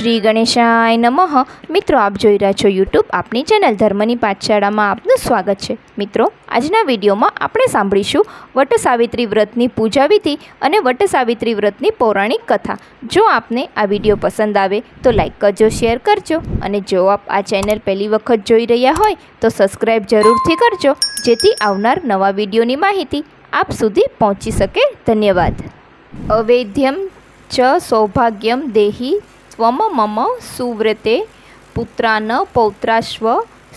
શ્રી ગણેશાય નમઃ. મિત્રો, આપ જોઈ રહ્યા છો યુટ્યુબ આપની ચેનલ ધર્મની પાઠશાળામાં આપનું સ્વાગત છે. મિત્રો, આજના વિડીયોમાં આપણે સાંભળીશું વટ સાવિત્રી વ્રતની પૂજા વિધિ અને વટ સાવિત્રી વ્રતની પૌરાણિક કથા. જો આપને આ વીડિયો પસંદ આવે, તો લાઇક કરજો, શેર કરજો અને જો આપ આ ચેનલ પહેલી વખત જોઈ રહ્યા હોય, તો સબસ્ક્રાઈબ જરૂરથી કરજો, જેથી આવનાર નવા વિડીયોની માહિતી આપ સુધી પહોંચી શકે. ધન્યવાદ. અવૈધ્યમ ચ સૌભાગ્યમ દેહી ત્વમ મમ સુવ્રતે પુત્રાન પૌત્રાશ્વ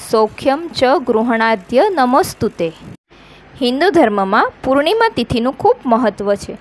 સૌખ્યમ ચ ગૃહણાદ્ય નમસ્તુતે હિન્દુ ધર્મમાં પૂર્ણિમા તિથિનું ખૂબ મહત્ત્વ છે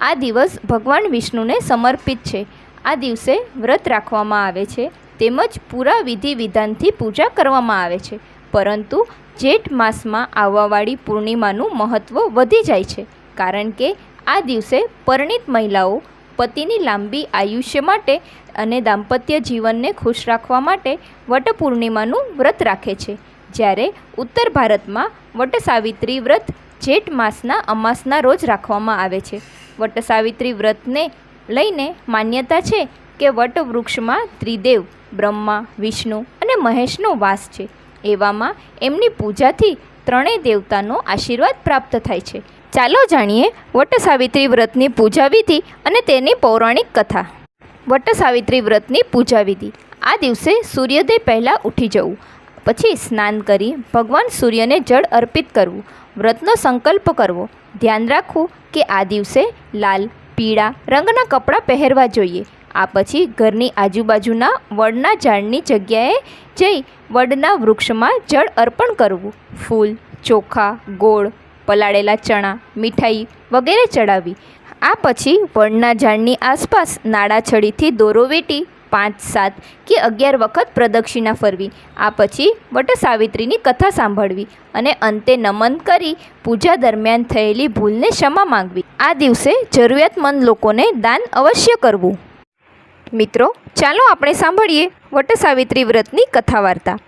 આ દિવસ ભગવાન વિષ્ણુને સમર્પિત છે આ દિવસે વ્રત રાખવામાં આવે છે તેમજ પૂરા વિધિ વિધાનથી પૂજા કરવામાં આવે છે। પરંતુ જેઠ માસમાં આવવાવાળી પૂર્ણિમાનું મહત્ત્વ વધી જાય છે। કારણ કે આ દિવસે પરિણીત મહિલાઓ પતિની લાંબી આયુષ્ય માટે અને દાંપત્ય જીવનને ખુશ રાખવા માટે વટપૂર્ણિમાનું વ્રત રાખે છે. જ્યારે ઉત્તર ભારતમાં વટસાવિત્રી વ્રત જેઠ માસના અમાસના રોજ રાખવામાં આવે છે. વટસાવિત્રી વ્રતને લઈને માન્યતા છે કે વટવૃક્ષમાં ત્રિદેવ, બ્રહ્મા, વિષ્ણુ અને મહેશનો વાસ છે. એવામાં એમની પૂજાથી ત્રણેય દેવતાનો આશીર્વાદ પ્રાપ્ત થાય છે. ચાલો જાણીએ વટસાવિત્રી વ્રતની પૂજા વિધિ અને તેની પૌરાણિક કથા. વટ સાવિત્રી વ્રતની પૂજા વિધિ. આ દિવસે સૂર્યોદય પહેલાં ઉઠી જવું. પછી સ્નાન કરી ભગવાન સૂર્યને જળ અર્પિત કરવું. વ્રતનો સંકલ્પ કરવો. ધ્યાન રાખવું કે આ દિવસે લાલ, પીળા રંગના કપડાં પહેરવા જોઈએ. આ પછી ઘરની આજુબાજુના વડના ઝાડની જગ્યાએ જઈ વડના વૃક્ષમાં જળ અર્પણ કરવું. ફૂલ, ચોખા, ગોળ, પલાળેલા ચણા, મીઠાઈ વગેરે ચડાવી. આ પછી વડના ઝાડની આસપાસ નાડા છડીથી દોરો વેટી, પાંચ સાત કે અગિયાર વખત પ્રદક્ષિણા ફરવી. આ પછી વટ સાવિત્રીની કથા સાંભળવી અને અંતે નમન કરી પૂજા દરમિયાન થયેલી ભૂલને ક્ષમા માંગવી. આ દિવસે જરૂરિયાતમંદ લોકોને દાન અવશ્ય કરવું. મિત્રો, ચાલો આપણે સાંભળીએ વટ સાવિત્રી વ્રતની કથા વાર્તા.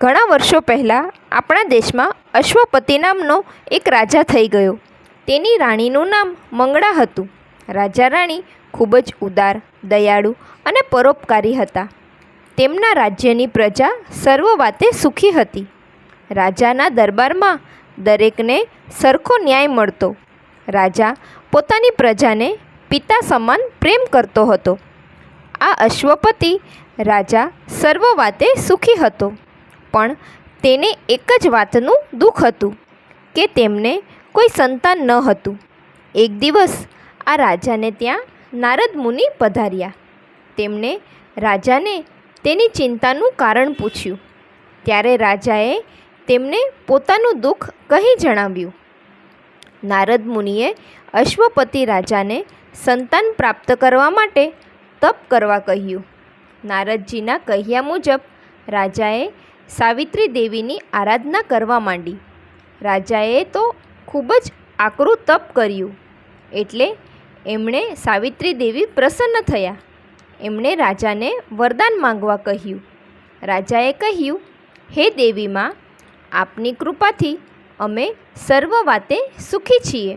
ઘણા વર્ષો પહેલાં આપણા દેશમાં અશ્વપતિ નામનો એક રાજા થઈ ગયો. તેની રાણીનું નામ મંગળા હતું. રાજા રાણી ખૂબ જ ઉદાર, દયાળુ અને પરોપકારી હતા. તેમના રાજ્યની પ્રજા સર્વ વાતે સુખી હતી. રાજાના દરબારમાં દરેકને સરખો ન્યાય મળતો. રાજા પોતાની પ્રજાને પિતા સમાન પ્રેમ કરતો હતો. આ અશ્વપતિ રાજા સર્વ વાતે સુખી હતો. પણ તેને એક જ વાતનું દુઃખ હતું કે તેમને કોઈ સંતાન ન હતું. એક દિવસ આ રાજાને ત્યાં નારદ મુનિ પધાર્યા. તેમણે રાજાને તેની ચિંતાનું કારણ પૂછ્યું. ત્યારે રાજાએ તેમને પોતાનું દુઃખ કહી જણાવ્યું. નારદ મુનિએ અશ્વપતિ રાજાને સંતાન પ્રાપ્ત કરવા માટે તપ કરવા કહ્યું. નારદજીના કહ્યા મુજબ રાજાએ સાવિત્રી દેવીની આરાધના કરવા માંડી. રાજાએ તો ખૂબ જ આકરું તપ કર્યું. એટલે એમણે સાવિત્રી દેવી પ્રસન્ન થયા. એમણે રાજાને વરદાન માંગવા કહ્યું. રાજાએ કહ્યું, હે દેવીમાં, આપની કૃપાથી અમે સર્વ વાતે સુખી છીએ.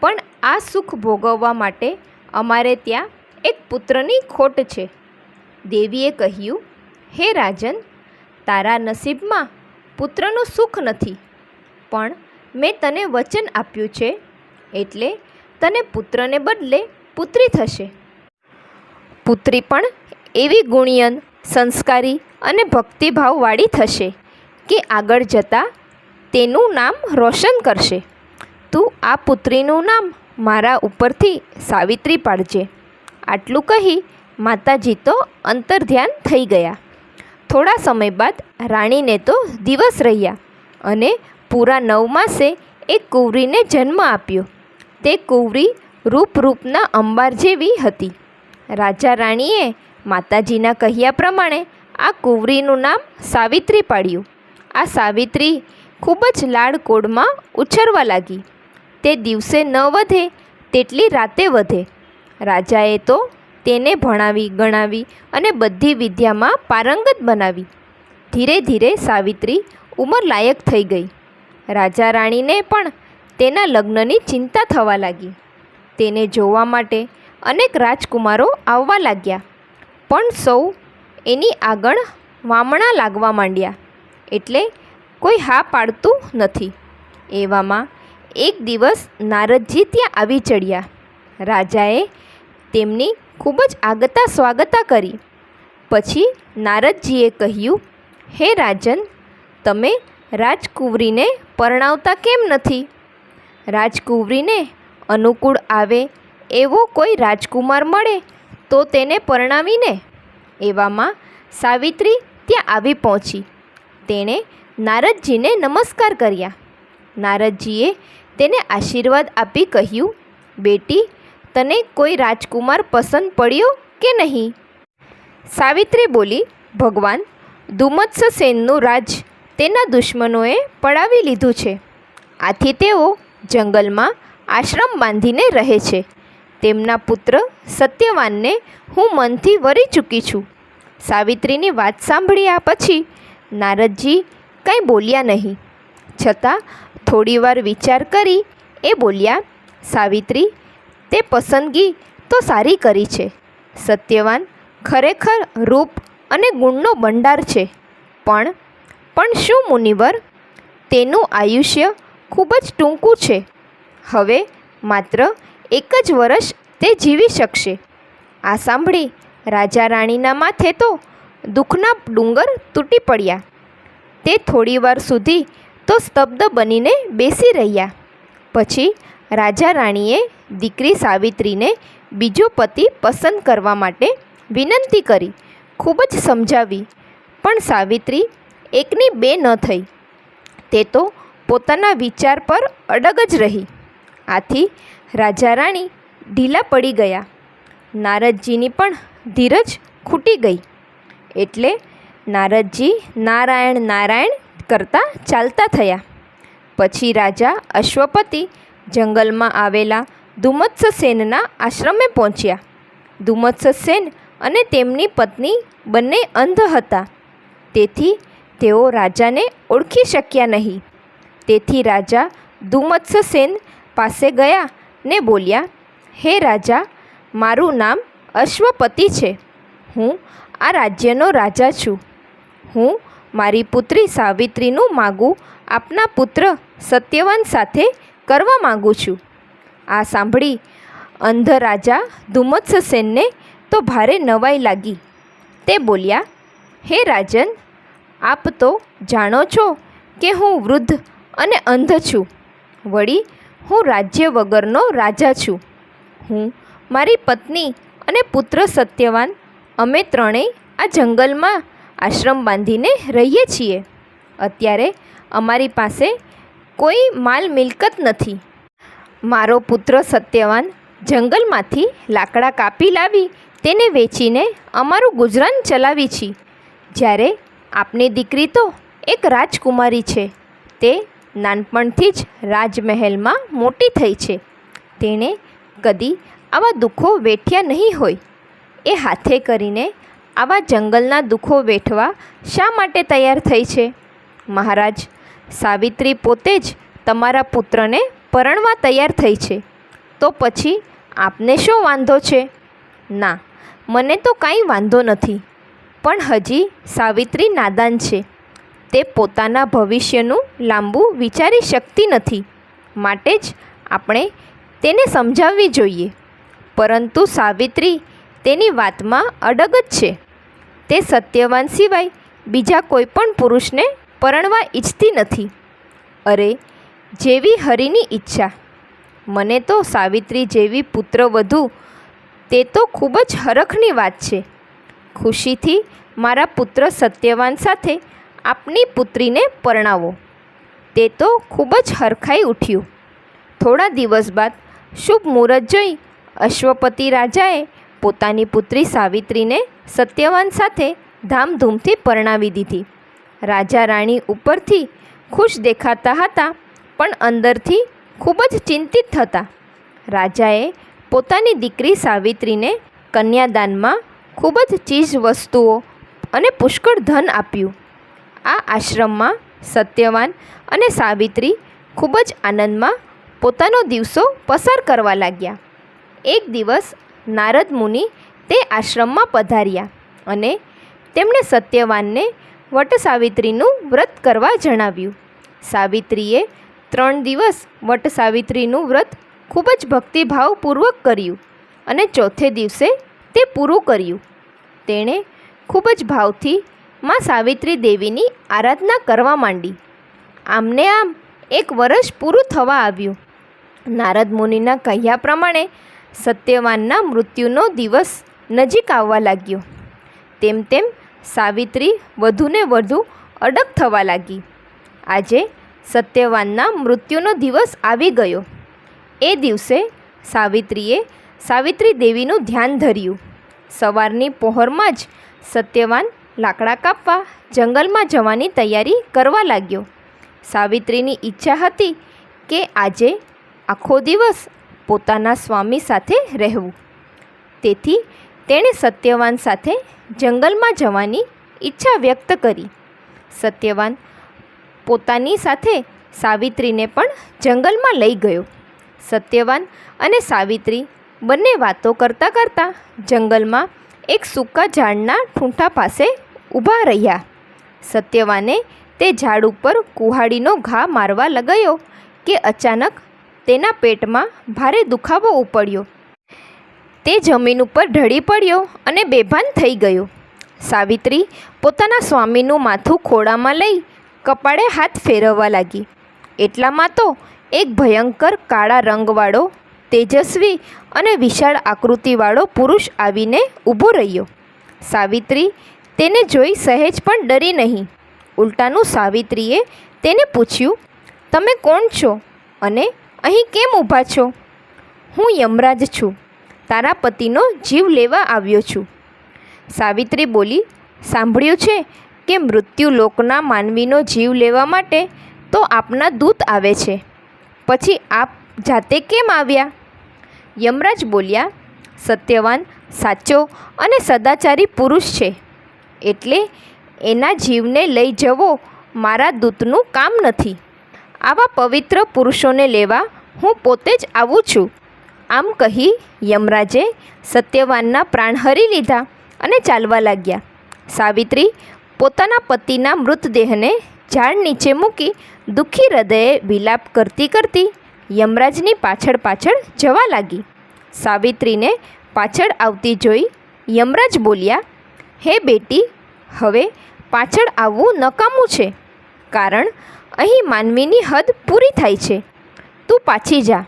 પણ આ સુખ ભોગવવા માટે અમારે ત્યાં એક પુત્રની ખોટ છે. દેવીએ કહ્યું, હે રાજન, તારા નસીબમાં પુત્રનું સુખ નથી, પણ મેં તને વચન આપ્યું છે, એટલે તને પુત્રને બદલે પુત્રી થશે. પુત્રી પણ એવી ગુણિયન, સંસ્કારી અને ભક્તિભાવવાળી થશે કે આગળ જતાં તેનું નામ રોશન કરશે. તું આ પુત્રીનું નામ મારા ઉપરથી સાવિત્રી પાડજે. આટલું કહી માતાજી તો અંતર્ધ્યાન થઈ ગયા. થોડા સમય બાદ રાણીને તો દિવસ રહ્યા અને પૂરા નવ માસે એક કુંવરીને જન્મ આપ્યો. તે કુંવરી રૂપરૂપના અંબાર જેવી હતી. રાજા રાણીએ માતાજીના કહ્યા પ્રમાણે આ કુંવરીનું નામ સાવિત્રી પાડ્યું. આ સાવિત્રી ખૂબ જ લાડકોડમાં ઉછરવા લાગી. તે દિવસે ન વધે તેટલી રાતે વધે. રાજાએ તો તેને ભણાવી, ગણાવી અને બધી વિદ્યામાં પારંગત બનાવી. ધીરે ધીરે સાવિત્રી ઉંમર લાયક થઈ ગઈ. રાજા રાણીને પણ તેના લગ્નની ચિંતા થવા લાગી. તેને જોવા માટે અનેક રાજકુમારો આવવા લાગ્યા. પણ સૌ એની આગળ વામણા લાગવા માંડ્યા. એટલે કોઈ હા પાડતું નથી. એવામાં એક દિવસ નારદજી ત્યાં આવી ચડ્યા. રાજાએ તેમની ખૂબ જ આગતા સ્વાગતા કરી. પછી નારદજીએ કહ્યું, હે રાજન, તમે રાજકુંવરીને પરણાવતા કેમ નથી? રાજકુંવરીને અનુકૂળ આવે એવો કોઈ રાજકુમાર મળે તો તેને પરણાવીને? એવામાં સાવિત્રી ત્યાં આવી પહોંચી. તેણે નારદજીને નમસ્કાર કર્યા. નારદજીએ તેને આશીર્વાદ આપી કહ્યું, બેટી, તને કોઈ રાજકુમાર પસંદ પડ્યો કે નહીં? સાવિત્રી બોલી, ભગવાન ધુમ્મત્સ સેનનું રાજ તેના દુશ્મનોએ પડાવી લીધું છે. આથી તેઓ જંગલમાં આશ્રમ બાંધીને રહે છે. તેમના પુત્ર સત્યવાનને હું મનથી વરી ચૂકી છું. સાવિત્રીની વાત સાંભળ્યા પછી નારદજી કંઈ બોલ્યા નહીં. છતાં થોડીવાર વિચાર કરી એ બોલ્યા, સાવિત્રી, તે પસંદગી તો સારી કરી છે. સત્યવાન ખરેખર રૂપ અને ગુણનો ભંડાર છે, પણ પણ શું, મુનિવર? તેનું આયુષ્ય ખૂબ જ ટૂંકું છે. હવે માત્ર એક જ વર્ષ તે જીવી શકશે. આ સાંભળી રાજા રાણીના માથે તો દુઃખના ડુંગર તૂટી પડ્યા. તે થોડીવાર સુધી તો સ્તબ્ધ બનીને બેસી રહ્યા. પછી રાજા રાણીએ દીકરી સાવિત્રીને બીજો પતિ પસંદ કરવા માટે વિનંતી કરી, ખૂબ જ સમજાવી. પણ સાવિત્રી એકની બે ન થઈ. તે તો પોતાના વિચાર પર અડગ જ રહી. આથી રાજા રાણી ઢીલા પડી ગયા. નારદજીની પણ ધીરજ ખૂટી ગઈ. એટલે નારદજી નારાયણ નારાયણ કરતા ચાલતા થયા. પછી રાજા અશ્વપતિ જંગલમાં આવેલા ધુમ્મત્સસેનના આશ્રમે પહોંચ્યા. ધુમ્મત્સસેન અને તેમની પત્ની બંને અંધ હતા. તેથી તેઓ રાજાને ઓળખી શક્યા નહીં. તેથી રાજા ધુમ્મત્સસેન પાસે ગયા ને બોલ્યા, હે રાજા, મારું નામ અશ્વપતિ છે. હું આ રાજ્યનો રાજા છું. હું મારી પુત્રી સાવિત્રીનું માગું આપના પુત્ર સત્યવાન સાથે કરવા માગું છું. આ સાંભળી અંધ રાજા ધુમ્મત્સસેનને તો ભારે નવાઈ લાગી. તે બોલ્યા, હે રાજન આપ તો જાણો છો કે હું વૃદ્ધ અને અંધ છું. વળી, હું રાજ્ય વગરનો રાજા છું. હું, મારી પત્ની અને પુત્ર સત્યવાન, અમે ત્રણેય આ જંગલમાં આશ્રમ બાંધીને રહીએ છીએ. અત્યારે અમારી પાસે કોઈ માલ મિલકત નથી. મારો પુત્ર સત્યવાન જંગલમાંથી લાકડા કાપી લાવી, તેને વેચીને અમારું ગુજરાન ચલાવી છીએ જ્યારે આપની દીકરી તો એક રાજકુમારી છે. તે નાનપણથી જ રાજમહેલમાં મોટી થઈ છે. તેણે કદી આવા દુઃખો વેઠ્યા નહીં હોય. એ હાથે કરીને આવા જંગલના દુઃખો વેઠવા શા માટે તૈયાર થઈ છે? મહારાજ સાવિત્રી પોતે જ તમારા પુત્રને પરણવા તૈયાર થઈ છે. તો પછી આપને શું વાંધો છે? ના, મને તો કાંઈ વાંધો નથી. પણ હજી સાવિત્રી નાદાન છે. તે પોતાના ભવિષ્યનું લાંબુ વિચારી શકતી નથી. માટે જ આપણે તેને સમજાવવી જોઈએ. પરંતુ સાવિત્રી તેની વાતમાં અડગ જ છે. તે સત્યવાન સિવાય બીજા કોઈ પણ પુરુષને પરણવા ઈચ્છતી નથી. અરે, જેવી હરિની ઈચ્છા. મને તો સાવિત્રી જેવી પુત્ર વધુ, તે તો ખૂબ જ હરખની વાત છે. ખુશીથી મારા પુત્ર સત્યવાન સાથે આપની પુત્રીને પરણાવો. તે તો ખૂબ જ હરખાઈ ઉઠ્યું. થોડા દિવસ બાદ શુભ મુહૂર્ત જોઈ અશ્વપતિ રાજાએ પોતાની પુત્રી સાવિત્રીને સત્યવાન સાથે ધામધૂમથી પરણાવી દીધી. રાજા રાણી ઉપરથી ખુશ દેખાતા હતા, પણ અંદરથી ખૂબ જ ચિંતિત હતા. રાજાએ પોતાની દીકરી સાવિત્રીને કન્યાદાનમાં ખૂબ જ ચીજ વસ્તુઓ અને પુષ્કળ ધન આપ્યું. આ આશ્રમમાં સત્યવાન અને સાવિત્રી ખૂબ જ આનંદમાં પોતાનો દિવસો પસાર કરવા લાગ્યા. એક દિવસ નારદ મુનિ તે આશ્રમમાં પધાર્યા અને તેમણે સત્યવાનને વટ સાવિત્રીનું વ્રત કરવા જણાવ્યું. સાવિત્રીએ ત્રણ દિવસ વટ સાવિત્રીનું વ્રત ખૂબ જ ભક્તિભાવપૂર્વક કર્યું અને ચોથે દિવસે તે પૂરું કર્યું. તેણે ખૂબ જ ભાવથી માં સાવિત્રી દેવીની આરાધના કરવા માંડી. આમને આમ એક વર્ષ પૂરું થવા આવ્યું. નારદ મુનિના કહ્યા પ્રમાણે સત્યવાનના મૃત્યુનો દિવસ નજીક આવવા લાગ્યો. તેમ તેમ સાવિત્રી વધુને વધુ અડગ થવા લાગી. આજે સત્યવાનના મૃત્યુનો દિવસ આવી ગયો. એ દિવસે સાવિત્રીએ સાવિત્રી દેવીનું ધ્યાન ધર્યું. સવારની પહોરમાં જ સત્યવાન લાકડા કાપવા જંગલમાં જવાની તૈયારી કરવા લાગ્યો. સાવિત્રીની ઈચ્છા હતી કે આજે આખો દિવસ પોતાના સ્વામી સાથે રહેવું. તેથી તેણે સત્યવાન સાથે જંગલમાં જવાની ઈચ્છા વ્યક્ત કરી. સત્યવાન પોતાની સાથે સાવિત્રીને પણ જંગલમાં લઈ ગયો. સત્યવાન અને સાવિત્રી બંને વાતો કરતાં કરતાં જંગલમાં એક સૂકા ઝાડના ઠૂંઠા પાસે ઊભા રહ્યા. સત્યવાને તે ઝાડ ઉપર કુહાડીનો ઘા મારવા લગાયો કે અચાનક તેના પેટમાં ભારે દુખાવો ઉપડ્યો. તે જમીન ઉપર ઢળી પડ્યો અને બેભાન થઈ ગયો. સાવિત્રી પોતાના સ્વામીનું માથું ખોળામાં લઈ કપાળે હાથ ફેરવવા લાગી. એટલામાં તો એક ભયંકર કાળા રંગવાળો તેજસ્વી અને વિશાળ આકૃતિવાળો પુરુષ આવીને ઊભો રહ્યો. સાવિત્રી તેને જોઈ સહેજ પણ ડરી નહીં. ઉલટાનું સાવિત્રીએ તેને પૂછ્યું, તમે કોણ છો અને અહીં કેમ ઊભા છો? હું યમરાજ છું. તારા પતિનો જીવ લેવા આવ્યો છું. સાવિત્રી બોલી, સાંભળ્યું છે કે મૃત્યુ લોકના માનવીનો જીવ લેવા માટે તો આપના દૂત આવે છે. પછી આપ જાતે કેમ આવ્યા? યમરાજ બોલ્યા, સત્યવાન, સાચો અને સદાચારી પુરુષ છે. એટલે એના જીવને લઈ જવો મારા દૂતનું કામ નથી. આવા પવિત્ર પુરુષોને લેવા હું પોતે જ આવું છું. આમ કહી યમરાજે સત્યવાનના પ્રાણ હરી લીધા અને ચાલવા લાગ્યા. સાવિત્રી પોતાના પતિના મૃતદેહને ઝાડ નીચે મૂકી દુઃખી હૃદયે વિલાપ કરતી કરતી યમરાજની પાછળ પાછળ જવા લાગી. સાવિત્રીને પાછળ આવતી જોઈ યમરાજ બોલ્યા, હે બેટી, હવે પાછળ આવવું નકામું છે, કારણ અહીં માનવીની હદ પૂરી થાય છે. તું પાછી જા.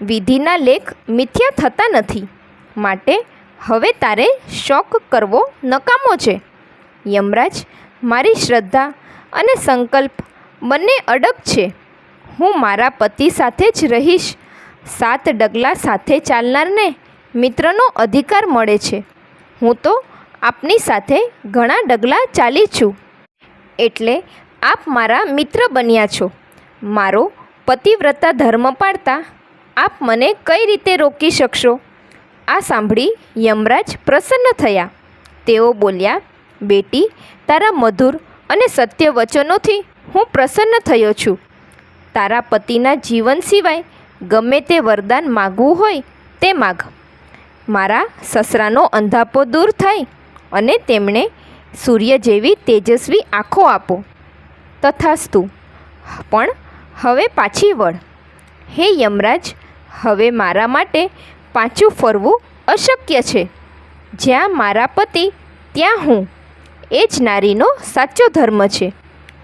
વિધિના લેખ મિથ્યા થતા નથી. માટે હવે તારે શોક કરવો નકામો છે. યમરાજ, મારી શ્રદ્ધા અને સંકલ્પ બંને અડગ છે. હું મારા પતિ સાથે જ રહીશ. સાત ડગલા સાથે ચાલનારને મિત્રનો અધિકાર મળે છે. હું તો આપની સાથે ઘણા ડગલા ચાલી છું. એટલે આપ મારા મિત્ર બન્યા છો. મારો પતિવ્રતા ધર્મ પાળતા આપ મને કઈ રીતે રોકી શકશો? આ સાંભળી યમરાજ પ્રસન્ન થયા. તેઓ બોલ્યા, બેટી, તારા મધુર અને સત્ય વચનોથી હું પ્રસન્ન થયો છું. તારા પતિના જીવન સિવાય ગમે તે વરદાન માગવું હોય તે માગ. મારા સસરાનો અંધાપો દૂર થાય અને તેમણે સૂર્ય જેવી તેજસ્વી આંખો આપો. તથાસ્તુ, પણ હવે પાછી વળ. હે યમરાજ, હવે મારા માટે પાછું ફરવું અશક્ય છે. જ્યાં મારા પતિ, ત્યાં હું. એ જ નારીનો સાચો ધર્મ છે.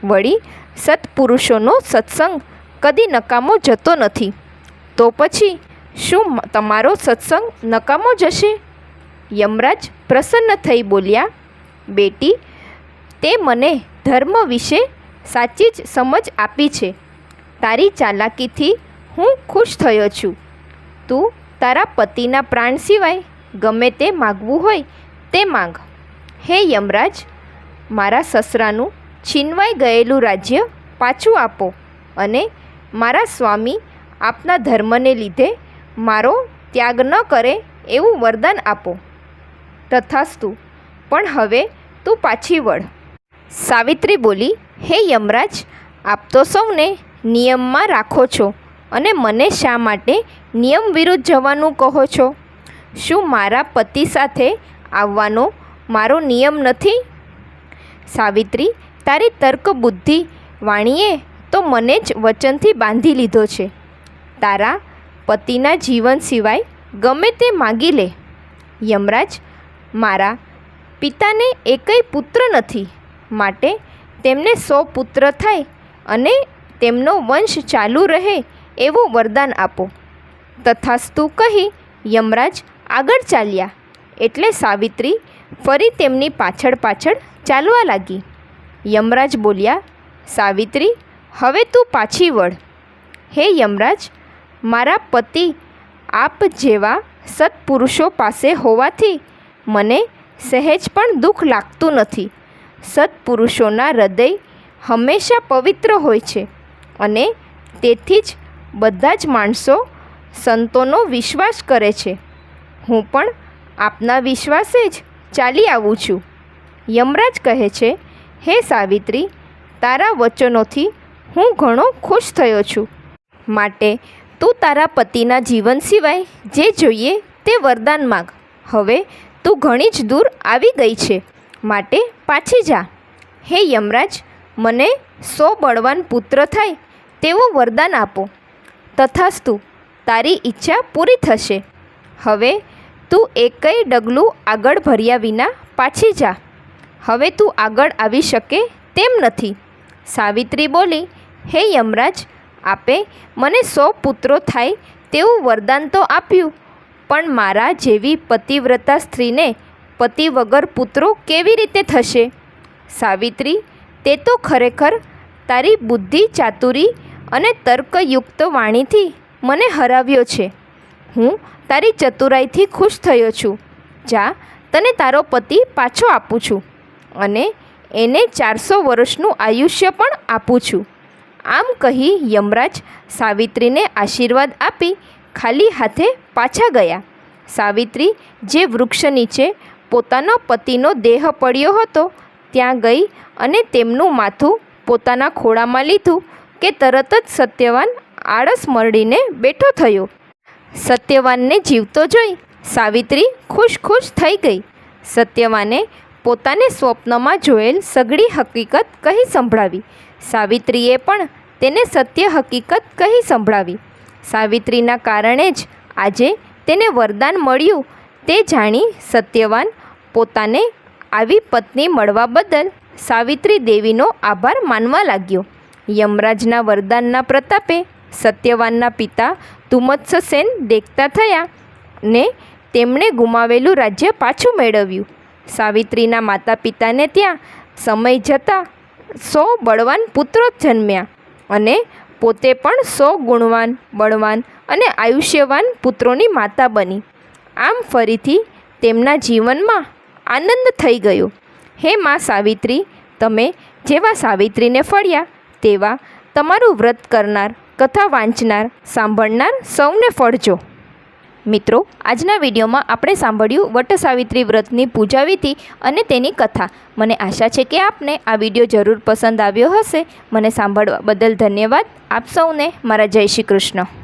વળી સત્પુરુષોનો સત્સંગ કદી નકામો જતો નથી. તો પછી શું તમારો સત્સંગ નકામો જશે? યમરાજ પ્રસન્ન થઈ બોલ્યા, બેટી, તે મને ધર્મ વિશે સાચી જ સમજ આપી છે. તારી ચાલાકીથી હું ખુશ થયો છું. તું તારા પતિના પ્રાણ સિવાય ગમે તે માગવું હોય તે માંગ. હે યમરાજ, મારા સસરાનું છીનવાઈ ગયેલું રાજ્ય પાછું આપો અને મારા સ્વામી આપના ધર્મને લીધે મારો ત્યાગ ન કરે એવું વરદાન આપો. તથાસ્તુ, પણ હવે તું પાછી વળ. સાવિત્રી બોલી, હે યમરાજ, આપ તો સૌને નિયમમાં રાખો છો અને મને શા માટે નિયમ વિરુદ્ધ જવાનું કહો છો? શું મારા પતિ સાથે આવવાનો મારો નિયમ નથી? સાવિત્રી, તારી તર્ક બુદ્ધિ વાણીએ તો મને જ વચનથી બાંધી લીધો છે. તારા પતિના જીવન સિવાય ગમે તે માગી લે. યમરાજ, મારા પિતાને એકેય પુત્ર નથી. માટે તેમને સો પુત્ર થાય અને તેમનો વંશ ચાલુ રહે એવું વરદાન આપો. તથાસ્તુ કહી યમરાજ આગળ ચાલ્યા. એટલે સાવિત્રી ફરી તેમની પાછળ પાછળ ચાલવા લાગી. યમરાજ બોલ્યા, સાવિત્રી હવે તું પાછી વળ. હે યમરાજ, મારા પતિ આપ જેવા સત્પુરુષો પાસે હોવાથી મને સહેજ પણ દુઃખ લાગતું નથી. સત્પુરુષોના હૃદય હંમેશા પવિત્ર હોય છે અને તેથી જ બધા જ માણસો સંતોનો વિશ્વાસ કરે છે. હું પણ આપના વિશ્વાસે જ ચાલી આવું છું. યમરાજ કહે છે, હે સાવિત્રી, તારા વચનોથી હું ઘણો ખુશ થયો છું. માટે તું તારા પતિના જીવન સિવાય જે જોઈએ તે વરદાન માગ. હવે તું ઘણી જ દૂર આવી ગઈ છે. માટે પાછી જા. હે યમરાજ, મને સો બળવાન પુત્ર થાય તેવું વરદાન આપો. તથાસ્તુ, તારી ઈચ્છા પૂરી થશે. હવે તું એકેય ડગલું આગળ ભર્યા વિના પાછી જા. હવે તું આગળ આવી શકે તેમ નથી. સાવિત્રી બોલી હે યમરાજ, આપે મને સો પુત્રો થાય તેવું વરદાન તો આપ્યું, પણ મારા જેવી પતિવ્રતા સ્ત્રીને પતિ વગર પુત્રો કેવી રીતે થશે? સાવિત્રી, તે તો ખરેખર તારી બુદ્ધિ ચાતુરી અને તર્કયુક્ત વાણીથી મને હરાવ્યો છે. હું તારી ચતુરાઈથી ખુશ થયો છું. જા, તને તારો પતિ પાછો આપું છું અને એને ચારસો વર્ષનું આયુષ્ય પણ આપું છું. આમ કહી યમરાજ સાવિત્રીને આશીર્વાદ આપી ખાલી હાથે પાછા ગયા. સાવિત્રી જે વૃક્ષ નીચે પોતાનો પતિનો દેહ પડ્યો હતો, ત્યાં ગઈ અને તેમનું માથું પોતાના ખોળામાં લીધું કે તરત જ સત્યવાન આળસ મરડીને બેઠો થયો. સત્યવાનને જીવતો જોઈ સાવિત્રી ખુશ ખુશ થઈ ગઈ. સત્યવાને પોતાને સ્વપ્નમાં જોયેલ સઘળી હકીકત કહી સંભળાવી. સાવિત્રીએ પણ તેને સત્ય હકીકત કહી સંભળાવી. સાવિત્રીના કારણે જ આજે તેને વરદાન મળ્યું. તે જાણી સત્યવાન પોતાને આવી પત્ની મળવા બદલ સાવિત્રી દેવીનો આભાર માનવા લાગ્યો. યમરાજના વરદાનના પ્રતાપે સત્યવાનના પિતા તુમત્સસેન દેખતા થયા ને તેમણે ગુમાવેલું રાજ્ય પાછું મેળવ્યું. સાવિત્રીના માતા પિતાને ત્યાં સમય જતાં સો બળવાન પુત્રો જન્મ્યા અને પોતે પણ સો ગુણવાન, બળવાન અને આયુષ્યવાન પુત્રોની માતા બની. આમ ફરીથી તેમના જીવનમાં આનંદ થઈ ગયો. હે મા સાવિત્રી, તમે જેવા સાવિત્રીને ફળ્યા તેવા તમારું વ્રત કરનાર, કથા વાંચનાર, સાંભળનાર સૌને ફળજો. મિત્રો, આજના વિડીયોમાં આપણે સાંભળ્યું વટ સાવિત્રી વ્રતની પૂજા વિધિ અને તેની કથા. મને આશા છે કે આપને આ વીડિયો જરૂર પસંદ આવ્યો હશે. મને સાંભળવા બદલ ધન્યવાદ. આપ સૌને મારા જય શ્રી કૃષ્ણ.